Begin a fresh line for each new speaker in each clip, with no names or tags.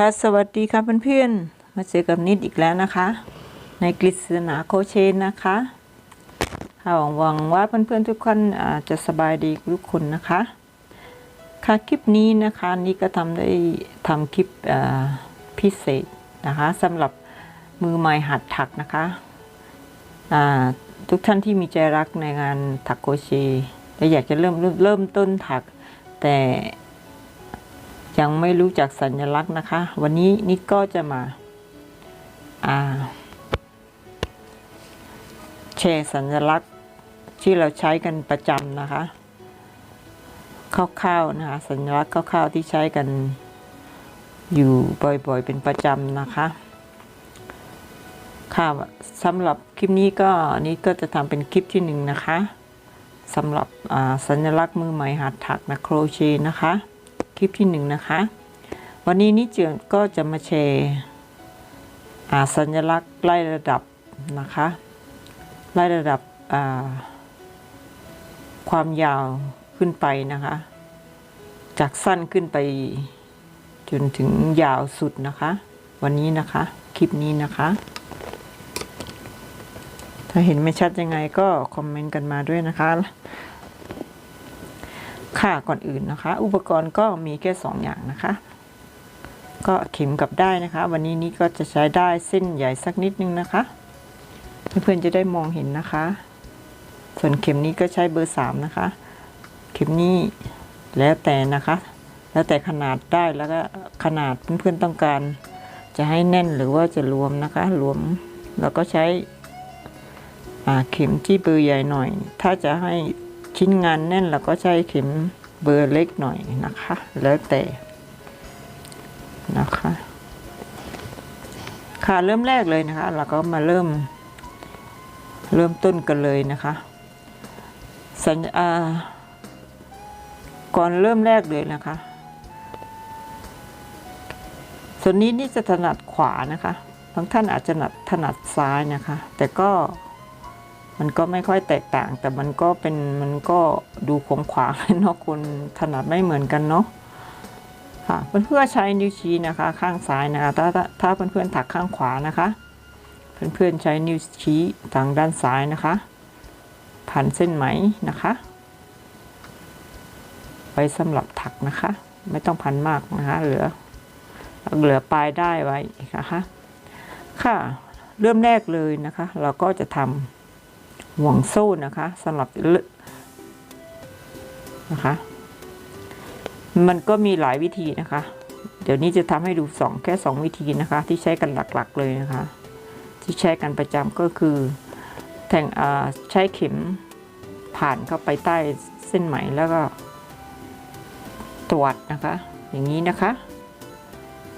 ค่ะสวัสดีค่ะเพื่อนๆ มาเจอกับนิดอีกแล้วนะคะ ในกฤษณาโคเชนนะคะค่ะหวังว่าเพื่อนๆทุกคนจะสบายดีทุกคนนะคะ ค่ะคลิปนี้นะคะนี่ก็ทำได้ทำคลิปพิเศษนะคะสำหรับมือใหม่หัดถักนะคะทุกท่านที่มีใจรักในงานถักโคเชและอยากจะเริ่มเริ่มต้นถักแต่ ยังไม่รู้จักสัญลักษณ์นะคะ วันนี้นิดก็จะมาอ่าแชร์สัญลักษณ์ที่เราใช้กันประจำนะคะคร่าวๆนะคะสัญลักษณ์คร่าวๆที่ใช้กันอยู่บ่อยๆ เป็นประจำนะคะ ค่ะสำหรับคลิปนี้ก็นี้ก็จะทำเป็นคลิปที่หนึ่งนะคะสำหรับสัญลักษณ์มือใหม่หัดถักนะโครเชต์นะคะ คลิปที่หนึ่งนะคะ วันนี้นิเจก็จะมาแชร์อ่สัญลักษณ์ไล่ระดับนะคะ ไล่ระดับความยาวขึ้นไปนะคะ จากสั้นขึ้นไปจนถึงยาวสุดนะคะ วันนี้นะคะ คลิปนี้นะคะ ถ้าเห็นไม่ชัดยังไงก็คอมเมนต์กันมาด้วยนะคะ ค่ะก่อนอื่นนะคะ อุปกรณ์ก็มีแค่สองอย่างนะคะ ก็เข็มกับได้นะคะ วันนี้นี้ก็จะใช้ได้เส้นใหญ่สักนิดนึงนะคะ เพื่อนๆจะได้มองเห็นนะคะ ส่วนเข็มนี้ก็ใช้เบอร์สามนะคะ เข็มนี้แล้วแต่นะคะ แล้วแต่ขนาดได้แล้วก็ขนาดเพื่อนๆต้องการ จะให้แน่นหรือว่าจะรวมนะคะ รวมแล้วก็ใช้เข็มที่เบอร์ใหญ่หน่อย ถ้าจะให้ ชิ้นงานแน่นเราก็ใช้เข็มเบอร์เล็กหน่อยนะคะ แล้วแต่นะคะ ค่ะเริ่มแรกเลยนะคะ เราก็มาเริ่ม เริ่มต้นกันเลยนะคะ สัญญาก่อนเริ่มแรกเลยนะคะ ส่วนนี้นี่จะถนัดขวานะคะ บางท่านอาจจะถนัดถนัดซ้ายนะคะ แต่ก็ มันก็ไม่ค่อยแตกต่าง แต่มันก็เป็นมันก็ดูขวงขวางเนาะคนถนัดไม่เหมือนกันเนาะค่ะเพื่อนๆใช้นิ้วชี้นะคะ ข้างซ้ายนะคะถ้าถ้าถ้าเพื่อนๆถักข้างขวานะคะ เพื่อนๆใช้นิ้วชี้ทางด้านซ้ายนะคะ พันเส้นไหมนะคะไว้สำหรับถักนะคะ ไม่ต้องพันมากนะคะ เหลือ เหลือปลายได้ไว้นะคะค่ะ เริ่มแรกเลยนะคะ เราก็จะทำ ห่วงโซ่นะคะสำหรับนะคะ มันก็มีหลายวิธีนะคะ เดี๋ยวนี้จะทำให้ดูสองแค่สองวิธีนะคะ ที่ใช้กันหลักๆเลยนะคะ ที่ใช้กันประจำก็คือแทงอ่าใช้เข็มผ่านเข้าไปใต้เส้นไหมแล้วก็ตรวัดนะคะ อย่างนี้นะคะ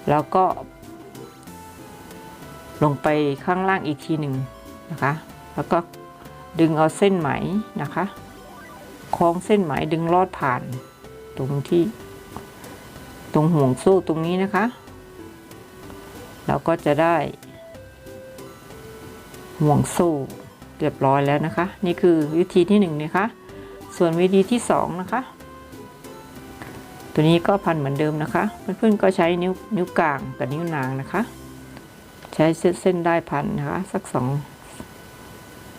แล้วก็ ลงไปข้างล่างอีกทีหนึ่งนะคะ แล้วก็ ดึงเอาเส้นไหมนะคะคล้องเส้นไหมดึงลอดผ่าน ตรงที่ ตรงห่วงโซ่ตรงนี้นะคะ เราก็จะได้ ห่วงโซ่เรียบร้อยแล้วนะคะ นี่คือวิธีที่หนึ่งนะคะ ส่วนวิธีที่สองนะคะ ตัวนี้ก็พันเหมือนเดิมนะคะ เพื่อนๆก็ใช้นิ้วนิ้วกลางกับนิ้วนางนะคะ ใช้เส้นเส้นได้พันนะคะ สักส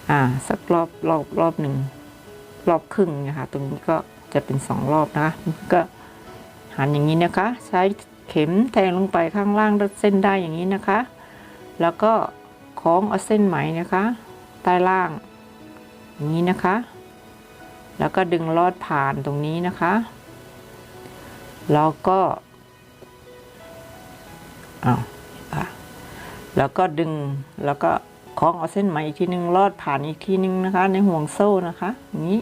อ่าสักรอบรอบรอบหนึ่งรอบครึ่งนะคะตรงนี้ก็จะเป็นสองรอบนะคะก็หันอย่างนี้นะคะ ใช้เข็มแทงลงไปข้างล่างเส้นได้อย่างนี้นะคะ แล้วก็คล้องเอาเส้นไหมนะคะใต้ล่างอย่างนี้นะคะ แล้วก็ดึงลอดผ่านตรงนี้นะคะแล้วก็อ้าวแล้วก็ดึงแล้วก็ คล้องเอาเส้นไหมอีกทีนึงลอดผ่านอีกทีนึงนะคะ ในห่วงโซ่นะคะอย่างนี้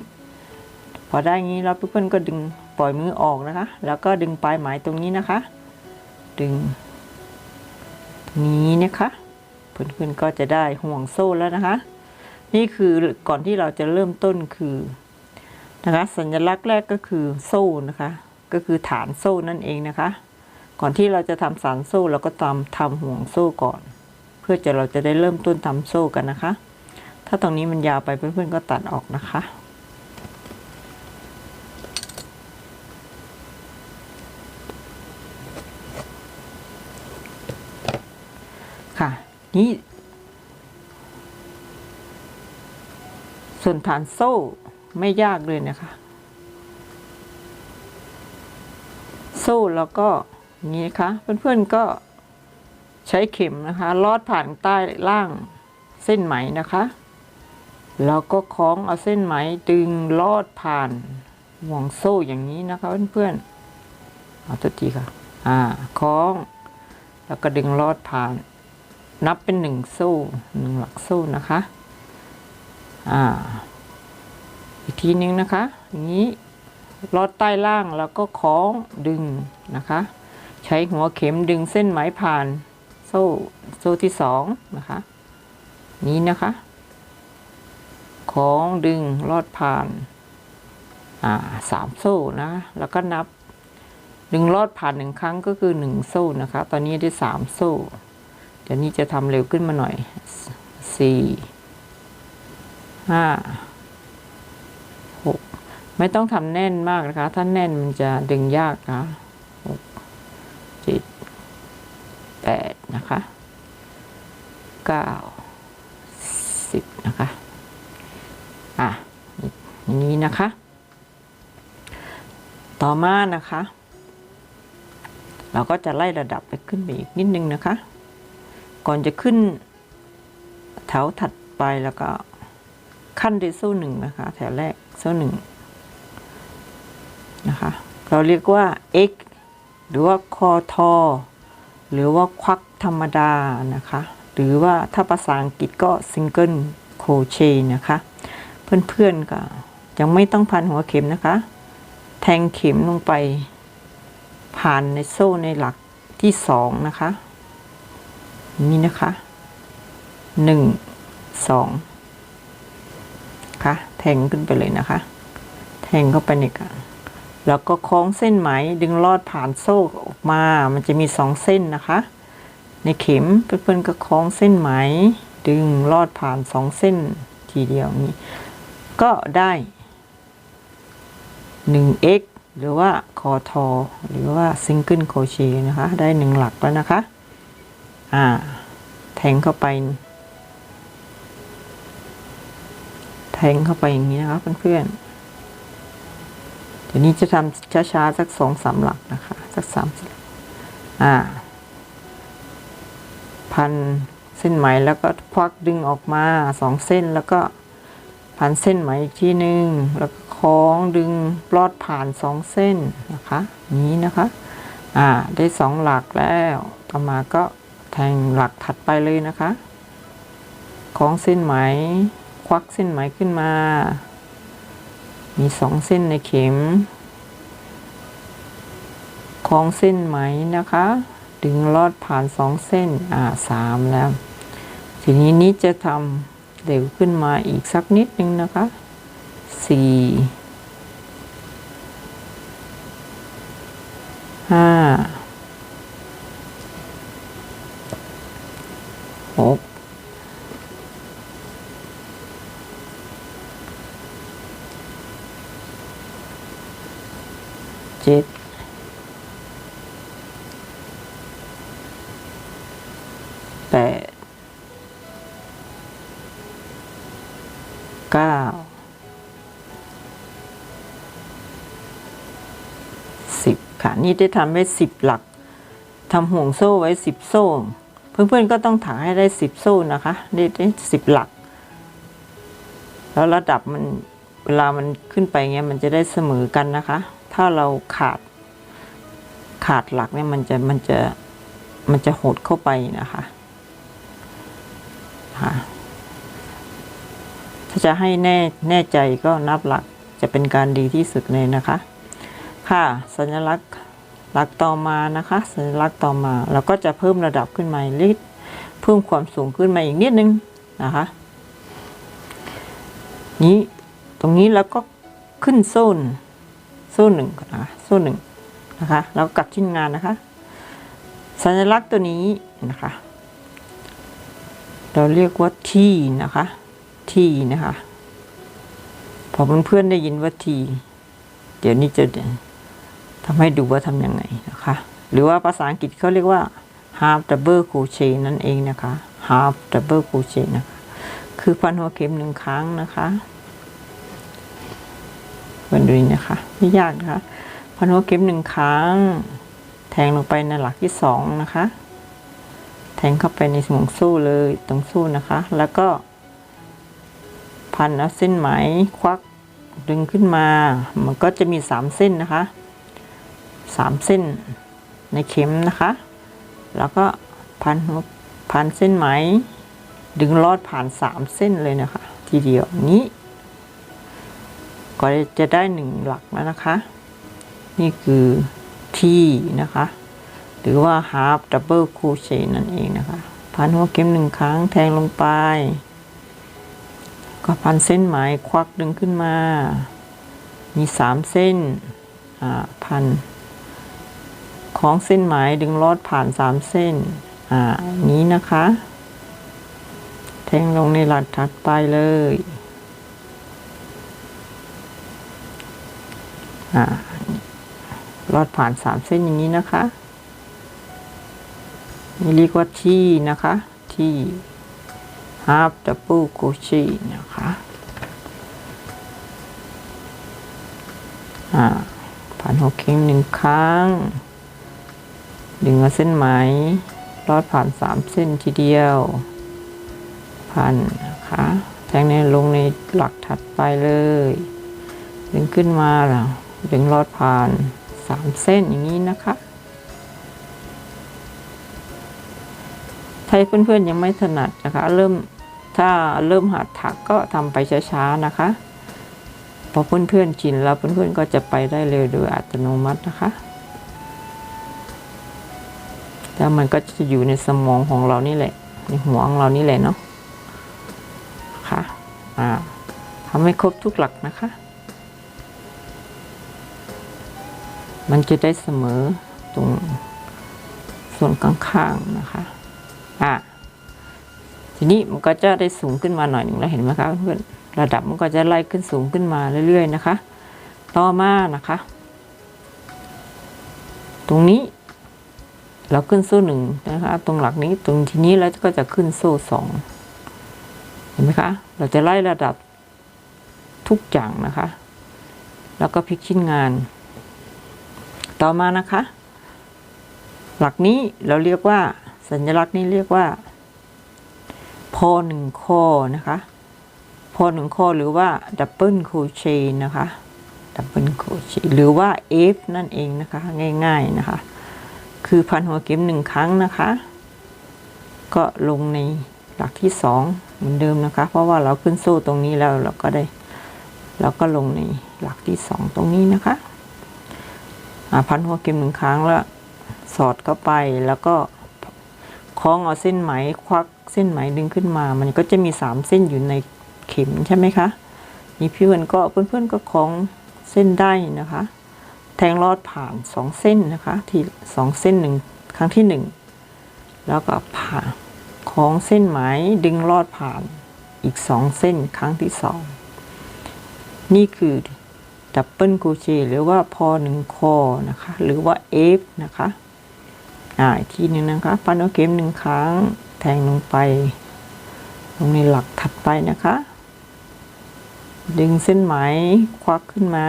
พอได้งี้แล้วเพื่อนๆก็ดึงปล่อยมือออกนะคะ แล้วก็ดึงปลายไหมตรงนี้นะคะ ดึง นี้นะคะเพื่อนๆก็จะได้ห่วงโซ่แล้วนะคะ นี่คือก่อนที่เราจะเริ่มต้นคือนะคะ สัญลักษณ์แรกก็คือโซ่นะคะ ก็คือฐานโซ่นั่นเองนะคะ ก่อนที่เราจะทำสารโซ่เราก็ทำทำห่วงโซ่ก่อน พื่อจะเราจะได้เริ่มต้นทำโซ่กันนะคะ ถ้าตรงนี้มันยาวไปเพื่อนๆก็ตัดออกนะคะค่ะนี่ส่วนฐานโซ่ไม่ยากเลยนะคะ โซ่แล้วก็นี้นะคะเพื่อนๆก็ ใช้เข็มนะคะลอดผ่านใต้ล่างเส้นไหมนะคะ แล้วก็คล้องเอาเส้นไหมดึงลอดผ่านห่วงโซ่อย่างนี้นะคะเพื่อนๆเอาตัวทีค่ะ อ่าคล้อง แล้วก็ดึงลอดผ่าน นับเป็นหนึ่งโซ่หนึ่งหลักโซ่นะคะ อ่า อีกทีนึงนะคะ อย่างนี้ลอดใต้ล่างแล้วก็คล้องดึงนะคะ ใช้หัวเข็มดึงเส้นไหมผ่าน โซ่โซ่ที่สองนะคะ นี้นะคะคล้องดึงลอดผ่านอ่าสามโซ่นะ แล้วก็นับดึงลอดผ่านหนึ่งครั้งก็คือหนึ่งโซ่นะคะ ตอนนี้ได้สามโซ่ เดี๋ยวนี้จะทำเร็วขึ้นมาหน่อยสี่ห้าหกไม่ต้องทำแน่นมากนะคะ ถ้าแน่นมันจะดึงยากนะหกเจ็ดแปดนะคะ เก้าสิบนะคะ อะอย่างนี้นะคะ ต่อมานะคะ เราก็จะไล่ระดับไปขึ้นไปอีกนิดนึงนะคะ ก่อนจะขึ้นแถวถัดไปแล้วก็ขั้นด้วยโซ่หนึ่งนะคะ แถวแรกโซ่หนึ่งนะคะ เราเรียกว่า x หรือว่าคอทอหรือว่าควักธรรมดานะคะ หรือว่าถ้าภาษาอังกฤษก็ซิงเกิลโคเชนะคะ เพื่อนๆก็ยังไม่ต้องพันหัวเข็มนะคะ แทงเข็มลงไป ผ่านในโซ่ในหลักที่สองนะคะ นี่นะคะหนึ่งสองค่ะแทงขึ้นไปเลยนะคะ แทงเข้าไปในกลางแล้วก็คล้องเส้นไหมดึงลอดผ่านโซ่ออกมา มันจะมีสองเส้นนะคะ ในเข็มเพื่อนๆก็คล้องเส้นไหม ดึงลอดผ่านสองเส้นทีเดียวนี้ ก็ได้ 1x หรือว่าคอทอหรือว่าซิงเกิลโคเชนะคะ ได้หนึ่งหลักแล้วนะคะ อ่า แทงเข้าไป แทงเข้าไปอย่างนี้นะคะเพื่อนๆเดี๋ยวนี้จะทำช้าๆ สักสองสามหลักนะคะ สักสามสิบอ่า พันเส้นไหมแล้วก็ควักดึงออกมาสองเส้นแล้วก็พันเส้นไหมอีกที่หนึ่งแล้วก็คล้องดึงปลอดผ่านสองเส้นนะคะนี้นะคะอ่าได้สองหลักแล้วต่อมาก็แทงหลักถัดไปเลยนะคะคล้องเส้นไหม ควักเส้นไหมขึ้นมา มีสองเส้นในเข็มคล้องเส้นไหมนะคะ ดึงลอดผ่านสองเส้น อ่าสามแล้ว ทีนี้นี้จะทำเร็วขึ้นมาอีกสักนิดนึงนะคะสี่ห้าหก ค่ะ นี่ได้ทำไว้สิบหลักทำห่วงโซ่ไว้สิบโซ่ เพื่อนๆก็ต้องถาให้ได้สิบโซ่นะคะได้ได้สิบหลัก แล้วระดับมันเวลามันขึ้นไปเงี้ยมันจะได้เสมอกันนะคะ ถ้าเราขาดขาดหลักเนี่ยมันจะมันจะมันจะหดเข้าไปนะคะค่ะถ้าจะให้แน่แน่ใจก็นับหลักจะเป็นการดีที่สุดเลยนะคะ ค่ะ สัญลักษณ์หลักต่อมานะคะ สัญลักษณ์ต่อมา เราก็จะเพิ่มระดับขึ้นมาอีกนิดเพิ่มความสูงขึ้นมาอีกนิดนึงนะคะ นี้ตรงนี้แล้วก็ขึ้นโซนโซ่หนึ่งนะคะโซ่หนึ่งนะคะแล้วกลับชิ้นงานนะคะ สัญลักษณ์ตัวนี้นะคะ เราเรียกว่าทีนะคะทีนะคะพอเพื่อนๆได้ยินว่าที เดี๋ยวนี้จะ ทำให้ดูว่าทำยังไงนะคะ หรือว่าภาษาอังกฤษเขาเรียกว่า half double crochet นั่นเองนะคะ half double crochet นะคะคือพันหัวเข็มหนึ่งครั้งนะคะเป็นดูนี่นะคะไม่ยากนะคะพันหัวเข็มหนึ่งครั้ง แทงลงไปในหลักที่สองนะคะ แทงเข้าไปในห่วงสู้เลยตรงสู้นะคะ แล้วก็ พันเอาเส้นไหมควักดึงขึ้นมา มันก็จะมีสามเส้นนะคะ สามเส้นในเข็มนะคะ แล้วก็พันหัวพันเส้นไหม ดึงลอดผ่านสามเส้นเลยนะคะ ทีเดียวนี้ ก็จะได้หนึ่งหลักแล้วนะคะ นี่คือที่นะคะ หรือว่า half double crochet นั่นเองนะคะ พันหัวเข็มหนึ่งครั้งแทงลงไป ก็พันเส้นไหมควักดึงขึ้นมา มีสามเส้นอ่าพัน ของเส้นไหมดึงลอดผ่านสามเส้น อ่า นี้นะคะ แทงลงในหลักถัดไปเลย อ่าลอดผ่านสามเส้นอย่างนี้นะคะนี่เรียกว่าที่นะคะ ที่ half double crochet นะคะอ่าผ่านหัวเข็มหนึ่งครั้ง ดึงเอาเส้นไหมลอดผ่านสามเส้นทีเดียว พันนะคะแทงในลงในหลักถัดไปเลย ดึงขึ้นมาแล้วดึงลอดผ่านสามเส้นอย่างนี้นะคะถ้าเพื่อนๆยังไม่ถนัดนะคะ เริ่มถ้าเริ่มหัดถักก็ทำไปช้าๆนะคะพอเพื่อนๆชินแล้วเพื่อนๆก็จะไปได้เร็วโดยอัตโนมัตินะคะ แล้วมันก็จะอยู่ในสมองของเรานี่แหละ ในหัวของเรานี่แหละเนาะค่ะอ่าทำให้ครบทุกหลักนะคะ มันจะได้เสมอตรงส่วนข้างๆนะคะอะทีนี้มันก็จะได้สูงขึ้นมาหน่อยหนึ่งแล้วเห็นไหมคะเพื่อนระดับมันก็จะไล่ขึ้นสูงขึ้นมาเรื่อยๆนะคะ ต่อมานะคะ ตรงนี้ เราขึ้นโซ่หนึ่งนะคะ ตรงหลักนี้ตรงทีนี้แล้วก็จะขึ้นโซ่สองเห็นไหมคะ เราจะไล่ระดับทุกอย่างนะคะ แล้วก็พลิกชิ้นงาน ต่อมานะคะ หลักนี้เราเรียกว่าสัญลักษณ์นี้เรียกว่าพอหนึ่งข้อนะคะพอหนึ่งข้อหรือว่าดับเบิลโคเชนะคะดับเบิลโคเชหรือว่า F นั่นเองนะคะ ง่าย ๆ นะคะ คือพันหัวเข็มหนึ่งครั้งนะคะ ก็ลงในหลักที่สองเหมือนเดิมนะคะ เพราะว่าเราขึ้นโซ่ตรงนี้แล้วเราก็ได้ เราก็ลงในหลักที่สองตรงนี้นะคะพันหัวเข็มหนึ่งครั้งแล้วสอดเข้าไปแล้วก็คล้องเอาเส้นไหมควักเส้นไหมดึงขึ้นมา มันก็จะมีสามเส้นอยู่ในเข็มใช่ไหมคะนี่พี่เพื่อนก็เพื่อนๆก็คล้องเส้นได้นะคะ แทงลอดผ่านสองเส้นนะคะ ที่สองเส้นหนึ่งครั้งที่หนึ่งแล้วก็ผ่าคล้องเส้นไหมดึงลอดผ่านอีกสองเส้นครั้งที่สองนี่คือดับเบิลโคเชหรือว่าพอหนึ่งคอนะคะ หรือว่าเอฟนะคะอ่าอีกทีหนึ่งนะคะปันเอาเข็มหนึ่งครั้งแทงลงไป ลงในหลักถัดไปนะคะ ดึงเส้นไหมควักขึ้นมา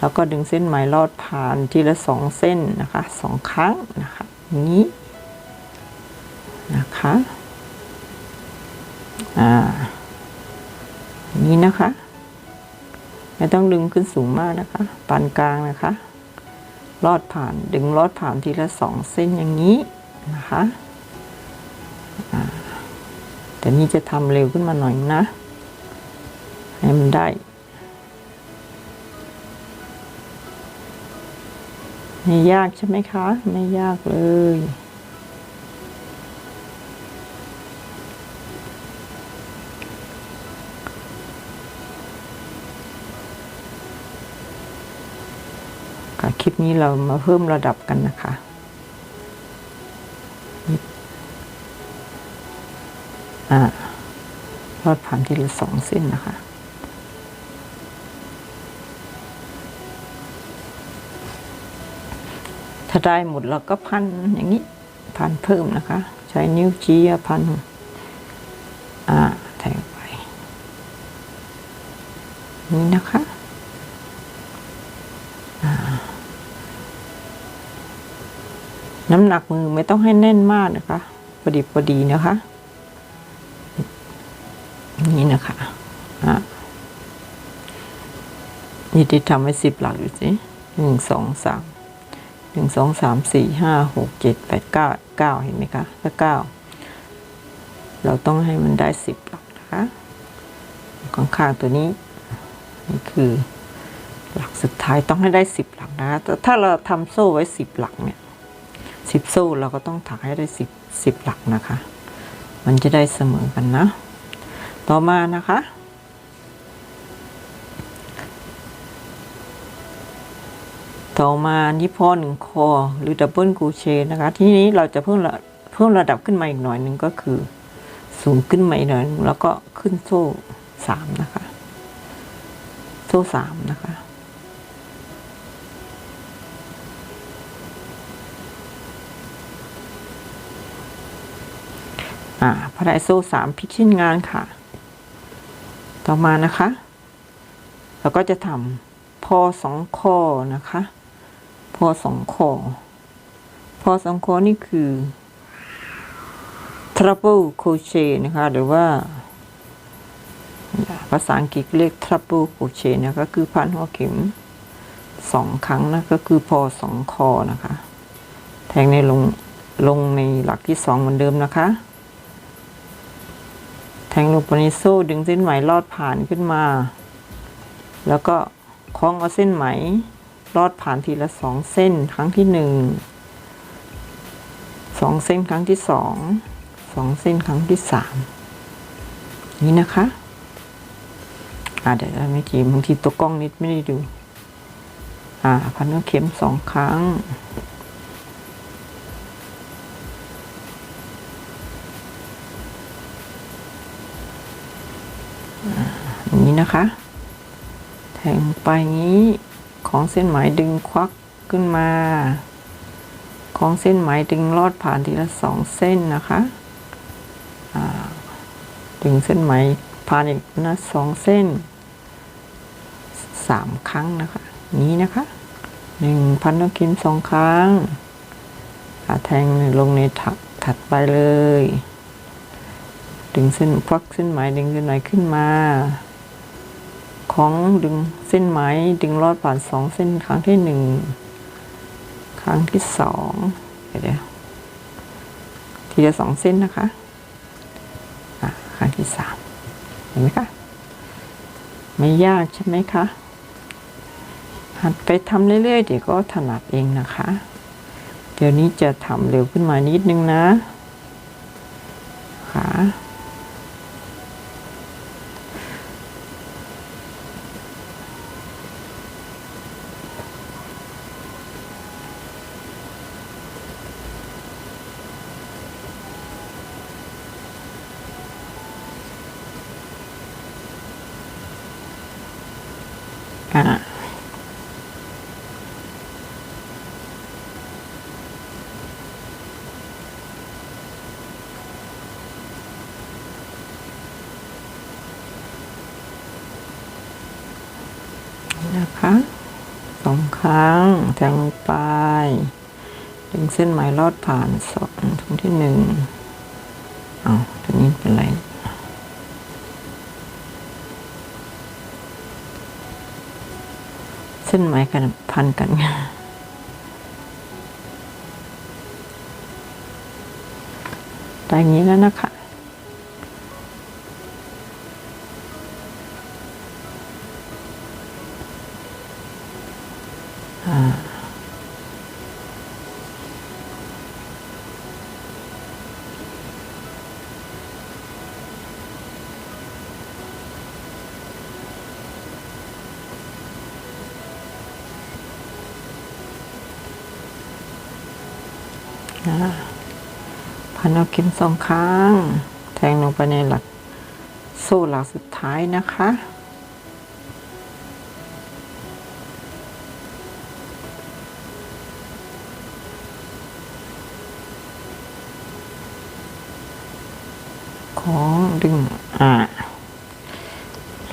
แล้วก็ดึงเส้นไหมลอดผ่านทีละสองเส้นนะคะสองครั้งนะคะนี้นะคะอ่านี้นะคะ ไม่ต้องดึงขึ้นสูงมากนะคะปานกลางนะคะลอดผ่านดึงลอดผ่านทีละสองเส้นอย่างนี้นะคะแต่นี่จะทำเร็วขึ้นมาหน่อยนะ ให้มันได้ ไม่ยากใช่ไหมคะ ไม่ยากเลย ค่ะคลิปนี้เรามาเพิ่มระดับกันนะคะอ่ารอดผ่านทีละสองเส้นนะคะาได้หมดเราก็พันอย่างนี้ พันเพิ่มนะคะ ใช้นิ้วชี้พัน อ่า แทงไป นี่นะคะน้ำหนักมือไม่ต้องให้แน่นมากนะคะพอดีพอดีนะคะนี่นะคะอะนี่ที่ทำให้สิบหลักอยู่สิหนึ่งสองสาม หนึ่งสองสามสี่ห้าหกเจ็ดแปดเก้าเก้าเห็นไหมคะถ้าเก้าเราต้องให้มันได้สิบหลักนะคะข้างๆตัวนี้นี่คือหลักสุดท้ายต้องให้ได้สิบหลักนะคะแต่ถ้าเราทำโซ่ไว้สิบหลักเนี่ยสิบโซ่เราก็ต้องถักให้ได้สิบสิบหลักนะคะ มันจะได้เสมอกันนะ ต่อมานะคะ ต่อมานี่พอหนึ่งคอหรือดับเบิลกูเชนะคะ ทีนี้เราจะเพิ่มระเพิ่มระดับขึ้นมาอีกหน่อยหนึ่งก็คือ สูงขึ้นมาอีกหน่อยหนึ่งแล้วก็ขึ้นโซ่สามนะคะ โซ่สามนะคะอ่าพอได้โซ่สามพิชิ้นงานค่ะ ต่อมานะคะ เราก็จะทำพอสองข้อนะคะ พอสองข้อพอสองข้อนี่คือ trouble crochet นะคะ หรือว่า ภาษาอังกฤษเรียก trouble crochet นะก็คือพันหัวเข็มสองครั้งนะก็คือพอสองคอนะคะ แทงในลงลงในหลักที่สองเหมือนเดิมนะคะ แทงลงไปในโซ่ดึงเส้นไหมลอดผ่านขึ้นมา แล้วก็คล้องเอาเส้นไหม ลอดผ่านทีละสองเส้นครั้งที่หนึ่งสองเส้นครั้งที่สองสองเส้นครั้งที่สามนี่นะคะอ่าเดี๋ยวไม่ทีบางทีตัวกล้องนิดไม่ได้ดูอ่าพันเอาเข็มสองครั้งอย่างนี้นะคะ แทงไปงี้ ของเส้นไหมดึงควักขึ้นมา ของเส้นไหมดึงลอดผ่านทีละสองเส้นนะคะดึงเส้นไหมผ่านอีกนะสองเส้นสามครั้งนะคะ นี้นะคะหนึ่งพันนกคิมสองครั้งแทงลงในถักถัดไปเลย ดึงเส้นควักเส้นไหมดึงเส้นไหมขึ้นมา ของดึงเส้นไหมดึงลอดผ่านสองเส้นครั้งที่หนึ่งครั้งที่สองเดี๋ยวทีละสองเส้นนะคะอะครั้งที่สามเห็นไหมคะไม่ยากใช่ไหมคะหัดไปทำเรื่อยๆเดี๋ยวก็ถนัดเองนะคะ เดี๋ยวนี้จะทำเร็วขึ้นมานิดนึงนะ นะคะสองครั้งแทงลงไป ดึงเส้นไหมลอดผ่านสองตรงที่หนึ่งเอาตัวนี้เป็นไรเส้นไหมกันพันกันไงอย่างนี้แล้วนะคะะพันเอาเข็มสองครั้ง แทงลงไปในหลักโซ่หลักสุดท้ายนะคะของดึงอ่า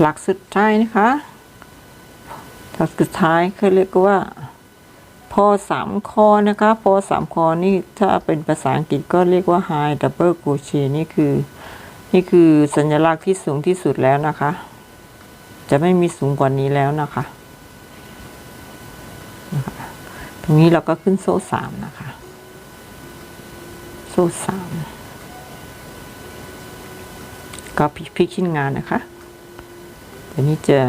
หลักสุดท้ายนะคะหลักสุดท้ายเขาเรียกว่า พอสามคอนะคะพอสามคอนี่ถ้าเป็นภาษาอังกฤษก็เรียกว่า high double crochet นี่คือ นี่คือสัญลักษณ์ที่สูงที่สุดแล้วนะคะ จะไม่มีสูงกว่านี้แล้วนะคะ ตรงนี้เราก็ขึ้นโซ่สามนะคะ โซ่สามก็พลิกชิ้นงานนะคะเดี๋ยวนี้จะ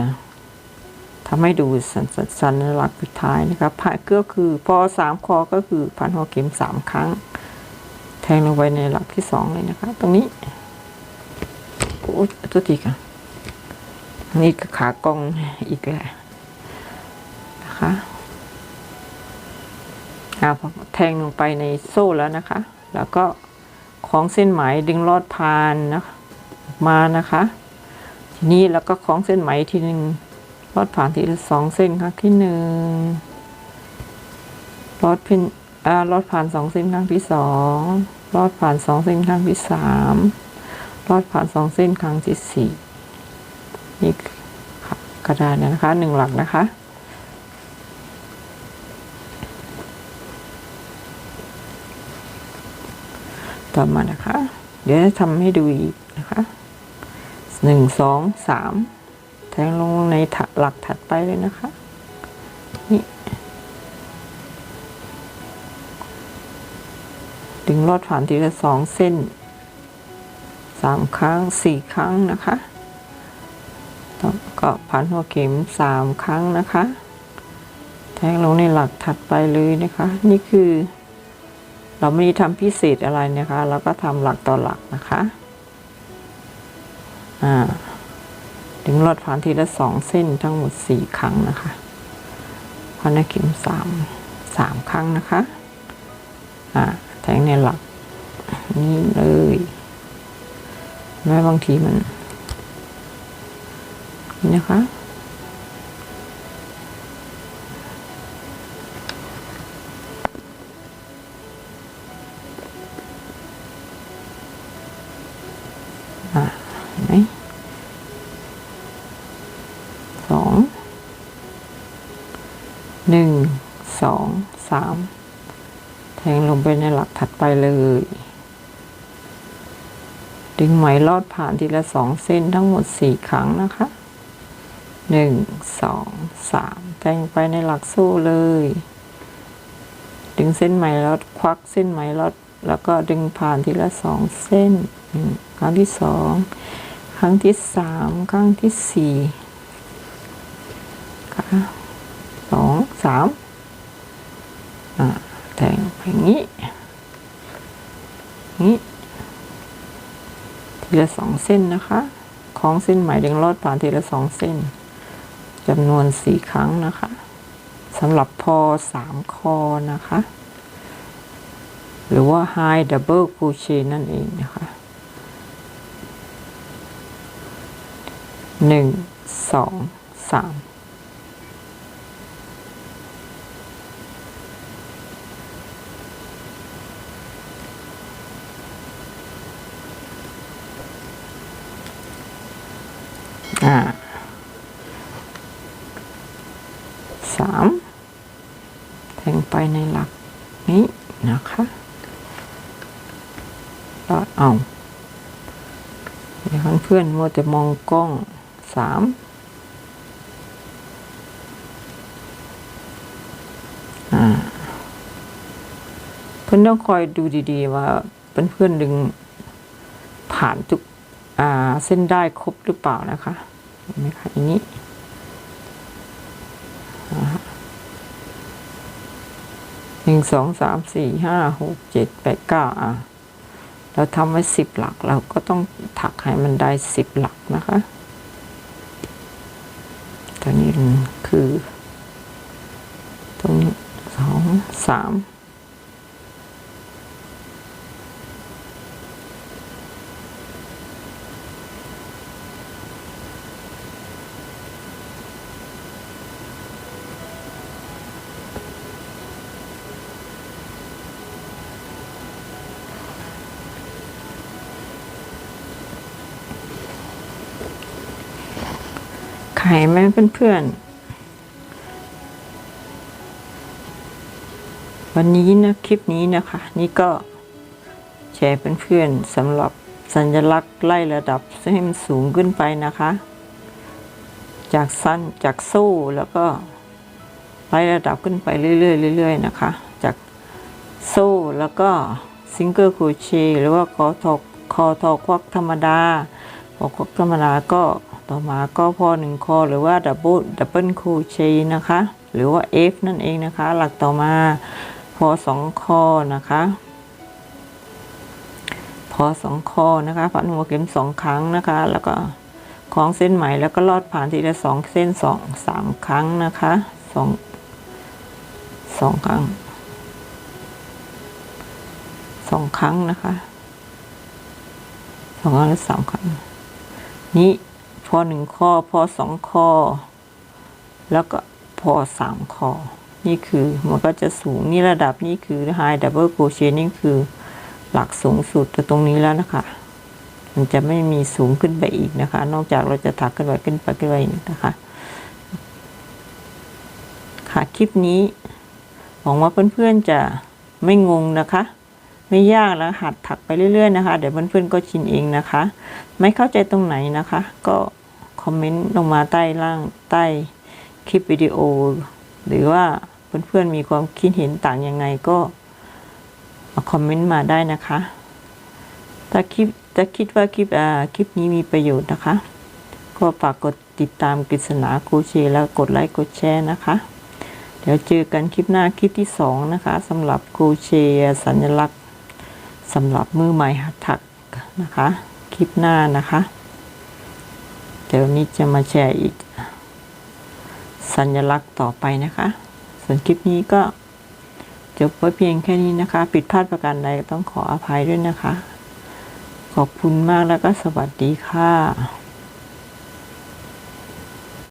ทำให้ดูสัญสัญลักษณ์สุดท้ายนะครับผ่าก็คือพอสามคอก็คือพันหัวเข็มสามครั้ง แทงลงไปในหลักที่สองเลยนะคะ ตรงนี้โอ้ตัวทีค่ะนี่ก็ขากล้องอีกแหล้วนะคะอ่าแทงลงไปในโซ่แล้วนะคะ แล้วก็ของเส้นไหมดึงลอดพานนะคะมานะคะ ทีนี้แล้วก็คล้องเส้นไหมทีหนึ่ง ลอดผ่านทีละสองเส้นครั้งที่หนึ่งลอดเพินอ่าลอดผ่านสองเส้นครั้งที่สองลอดผ่านสองเส้นครั้งที่สามลอดผ่านสองเส้นครั้งที่สี่นี่กระดาษเนี่ยนะคะหนึ่งหลักนะคะต่อมานะคะ เดี๋ยวจะทำให้ดูอีกนะคะหนึ่งสองสาม แทงลงในหลักถัดไปเลยนะคะนี่ดึงลอดผ่านทีละสองเส้นสามครั้งสี่ครั้งนะคะแล้วก็ผ่านหัวเข็มสามครั้งนะคะ แทงลงในหลักถัดไปเลยนะคะ นี่คือ เราไม่ได้ทำพิเศษอะไรนะคะ เราก็ทำหลักต่อหลักนะคะ ลอดผ่านทีละสองเส้นทั้งหมดสี่ครั้งนะคะพันเข็มสามสามครั้งนะคะอ่าแทงในหลักนี่เลยแม้บางทีมันนี่นะคะ อ่าเห็นไหมสองหนึ่งสองสามแทงลง ไปในหลักถัดไปเลย ดึงไหมลอดผ่านทีละสองเส้นทั้งหมดสี่ครั้งนะคะหนึ่งสองสามแทงไปในหลักสู้เลย ดึงเส้นไหมล้วควักเส้นไหมล้วแล้วก็ดึงผ่านทีละสองเส้นครั้งที่สองครั้งที่สามครั้งที่สี่สองสามอ่า แทงอย่างนี้นี้ทีละสองเส้นนะคะคล้องเส้นไหมดึงลอดผ่านทีละสองเส้นจำนวนสี่ครั้งนะคะสำหรับพอสามคอนะคะ หรือว่า high double crochet นั่นเองนะคะหนึ่งสองสาม อ่า สาม แทงไปในหลักนี้นะคะก็เอาเดี๋ยวเพื่อนๆมัวแต่มองกล้องสามเพื่อนต้องคอยดูดีๆ ว่าเพื่อนๆดึงผ่านทุกอ่าเส้นได้ครบหรือเปล่านะคะเห็นไหมคะอย่างนี้อ่า หนึ่งสองสามสี่ห้าหกเจ็ดแปดเก้าอะ เราทำไว้สิบหลักเราก็ต้องถักให้มันได้สิบหลักนะคะ ตอนนี้คือ ตรงนี้สองสาม ห็นไหมเพื่อนๆ วันนี้นะคลิปนี้นะคะ นี่ก็แชร์เพื่อนๆสำหรับสัญลักษณ์ไล่ระดับให้มันสูงขึ้นไปนะคะ จากสั้นจากโซ่แล้วก็ไล่ระดับขึ้นไปเรื่อยๆเรื่อยๆนะคะ จากโซ่แล้วก็ซิงเกิลโคเชหรือว่าคอทอคอทอควักธรรมดาพอควักธรรมดาก็ ต่อมาก็พอหนึ่งคอหรือว่าดับเบิลดับเบิลโคเชนะคะ หรือว่า F นั่นเองนะคะ หลักต่อมาพอสองคอนะคะพอสองคอนะคะพันหัวเข็มสองครั้งนะคะ แล้วก็คล้องเส้นไหมแล้วก็ลอดผ่านทีละสองเส้นสองสามครั้งนะคะสองสองครั้งสองครั้งนะคะสองครั้งหรือสามครั้งนี้ พอหนึ่งข้อพอสองข้อ แล้วก็พอสามข้อ นี่คือมันก็จะสูงนี่ระดับนี้คือ high double crochet นี่คือหลักสูงสุดแต่ตรงนี้แล้วนะคะ มันจะไม่มีสูงขึ้นไปอีกนะคะ นอกจากเราจะถักขึ้นไปขึ้นไปขึ้นไปนะคะค่ะคลิปนี้หวังว่าเพื่อนๆจะไม่งงนะคะ ไม่ยากแล้วหัดถักไปเรื่อยๆนะคะ เดี๋ยวเพื่อนๆก็ชินเองนะคะ ไม่เข้าใจตรงไหนนะคะ ก็คอมเมนต์ลงมาใต้ล่างใต้คลิปวิดีโอ หรือว่าเพื่อนๆมีความคิดเห็นต่างยังไงก็มาคอมเมนต์มาได้นะคะ ถ้าคลิปถ้าคิดว่าคลิปอ่าคลิปนี้มีประโยชน์นะคะ ก็ฝากกดติดตามกฤษณาโคเชแล้วกดไลค์กดแชร์นะคะ เดี๋ยวเจอกันคลิปหน้าคลิปที่สองนะคะสำหรับโคเชสัญลักษณ์ สำหรับมือใหม่หัดถักนะคะ คลิปหน้านะคะ เดี๋ยวนี้จะมาแชร์อีก สัญลักษณ์ต่อไปนะคะ ส่วนคลิปนี้ก็จบไว้เพียงแค่นี้นะคะผิดพลาดประการใดต้องขออภัยด้วยนะคะ ขอบคุณมากแล้วก็สวัสดีค่ะ